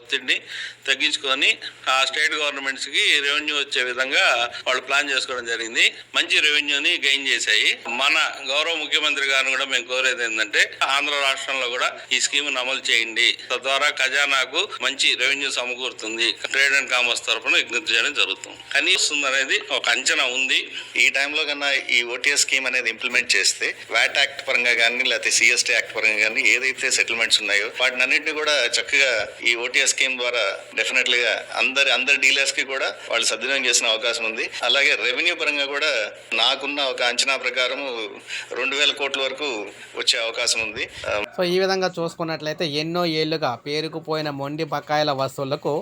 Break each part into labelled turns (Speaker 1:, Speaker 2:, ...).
Speaker 1: ఒత్తిడిని తగ్గించుకొని ఆ స్టేట్ గవర్నమెంట్స్కి రెవెన్యూ వచ్చే విధంగా వాళ్ళు ప్లాన్ చేసుకోవడం జరిగింది. మంచి రెవెన్యూని గెయిన్ చేశాయి. మన గౌరవ ముఖ్యమంత్రి గారిని కూడా మేము కోరేది ఏంటంటే ఆంధ్ర రాష్ట్రంలో కూడా ఈ స్కీమ్ అమలు చేయండి. తద్వారా ఖజానాకు మంచి రెవెన్యూ సమకూరుతుంది. ట్రేడ్ అండ్ కామర్స్ తరఫున విజ్ఞప్తి చేయడం జరుగుతుంది. కనీసం అనేది ఒక అంచనా ఉంది.
Speaker 2: ఈ టైంలో కన్నా ఈ ఓటీఎస్ స్కీమ్ అనేది ఇంప్లిమెంట్ చేస్తే వ్యాట్ యాక్ట్ పరంగా కానీ లేకపోతే సిఎస్టీ యాక్ట్ పరంగా కానీ ఏదైతే సెటిల్మెంట్స్ ఉన్నాయో వాటిని అన్నింటినీ కూడా చక్కగా ఈ ఓటీఎస్ స్కీమ్ ద్వారా డెఫినెట్లీ గా అందరి అందరి డీలర్స్కి కూడా వాళ్ళు సద్వినియోగం చేసిన అవకాశం ఉంది. అలాగే రెవెన్యూ పరంగా కూడా నాకున్న ఒక అంచనా ప్రకారం రెండు వేల కోట్ల వరకు వచ్చే అవకాశం ఉంది.
Speaker 3: సో ఈ విధంగా చూసుకున్నట్లయితే ఎన్నో ఏళ్ళుగా పేరుకుపోయిన మొండి బకాయిల వసూళ్ళకు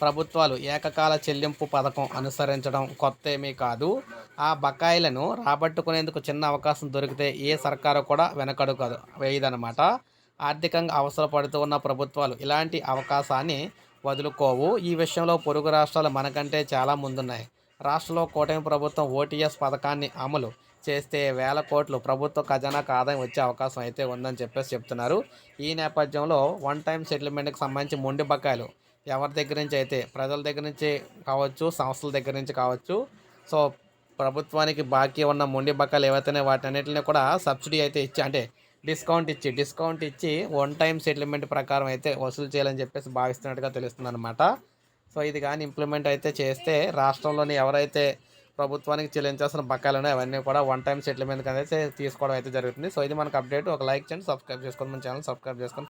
Speaker 3: ప్రభుత్వాలు ఏకకాల చెల్లింపు పథకం అనుసరించడం కొత్త ఏమీ కాదు. ఆ బకాయిలను రాబట్టుకునేందుకు చిన్న అవకాశం దొరికితే ఏ సర్కారు కూడా వెనకడుగు వేయదనమాట ఆర్థికంగా అవసరపడుతూ ఉన్న ప్రభుత్వాలు ఇలాంటి అవకాశాన్ని వదులుకోవు. ఈ విషయంలో పొరుగు రాష్ట్రాలు మనకంటే చాలా ముందున్నాయి. రాష్ట్రంలో కూటమి ప్రభుత్వం ఓటీఎస్ పథకాన్ని అమలు చేస్తే వేల కోట్లు ప్రభుత్వ ఖజానాకు ఆదాయం వచ్చే అవకాశం అయితే ఉందని చెప్పేసి చెప్తున్నారు. ఈ నేపథ్యంలో వన్ టైం సెటిల్మెంట్కి సంబంధించి మొండి బకాయిలు ఎవరి దగ్గర నుంచి అయితే ప్రజల దగ్గర నుంచి కావచ్చు సంస్థల దగ్గర నుంచి కావచ్చు. సో ప్రభుత్వానికి బాకీ ఉన్న మొండి బకాయిలు ఏవైతేనే వాటన్నిటిని కూడా సబ్సిడీ అయితే ఇచ్చి అంటే డిస్కౌంట్ ఇచ్చి డిస్కౌంట్ ఇచ్చి వన్ టైం సెటిల్మెంట్ ప్రకారం అయితే వసూలు చేయాలని చెప్పేసి భావిస్తున్నట్టుగా తెలుస్తుంది అనమాట సో ఇది కానీ ఇంప్లిమెంట్ అయితే చేస్తే రాష్ట్రంలోని ఎవరైతే ప్రభుత్వానికి చెల్లించాల్సిన బకాయిలు అవన్నీ కూడా వన్ టైం సెటిల్మెంట్ అయితే తీసుకోవడం అయితే జరుగుతుంది. సో ఇది మనకు అప్డేట్. ఒక లైక్ చేయండి సబ్స్క్రైబ్ చేసుకోండి మన ఛానల్ సబ్స్క్రైబ్ చేసుకోండి.